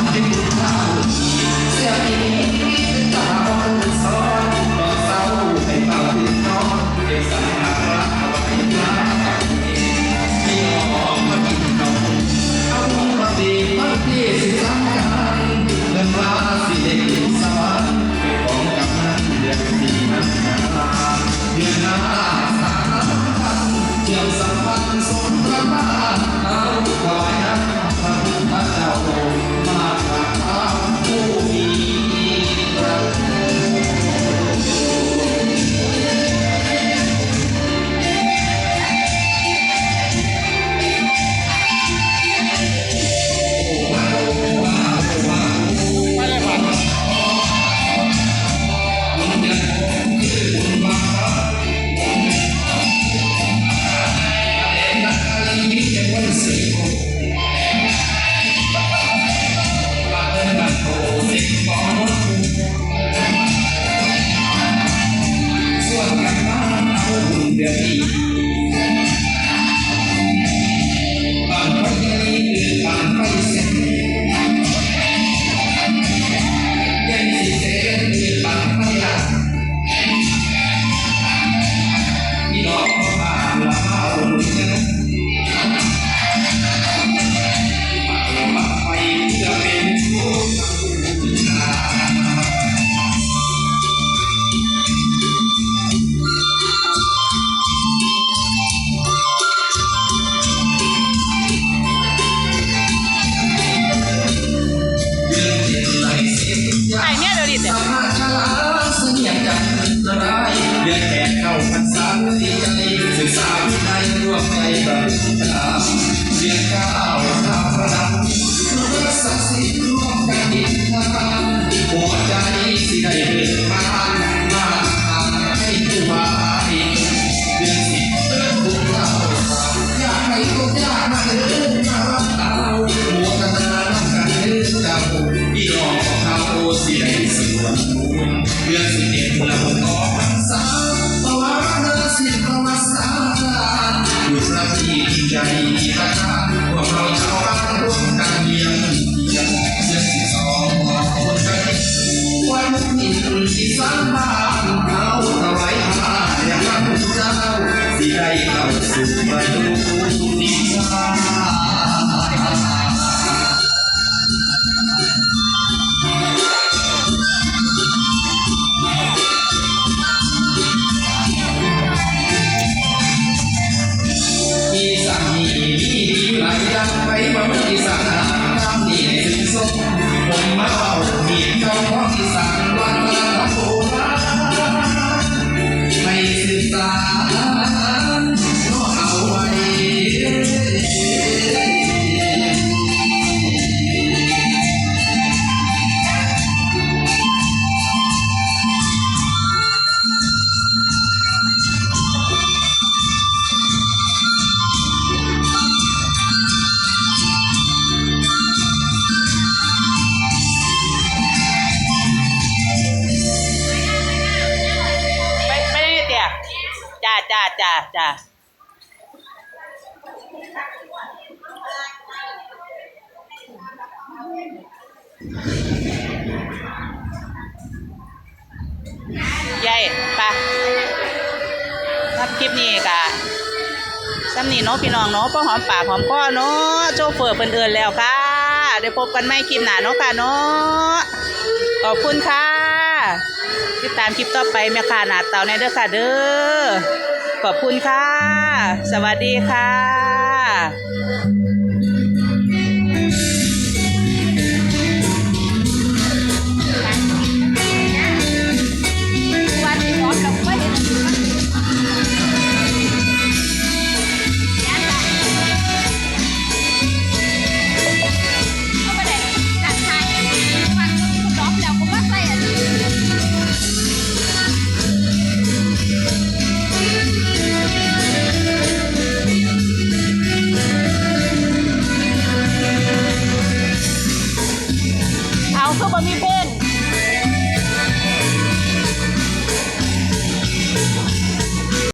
I'm yeah. ดีใจศึกษาวินัยร่วมใจประดิ นี้ที่สร้างบ้านเขาถวายทาอย่างเจ้าสิได้เข้าสู่ประตูนิพพาน จ้าจ้าจ้าจ้าใหญ่ปะรับคลิปนี้กะซ้ำนี่เนาะพี่น้องเนาะพ่อหอมปากหอมคอเนาะโชเฟอร์เพิ่นเอินแล้วค่ะเดี๋ยวพบกันใหม่คลิปหน้าเนาะค่ะเนาะขอบคุณค่ะ ติดตามคลิปต่อไปแม่ค่ะหนาเตาในเด้อค่ะเด้อขอบคุณค่ะ สวัสดีค่ะ kami, Ben.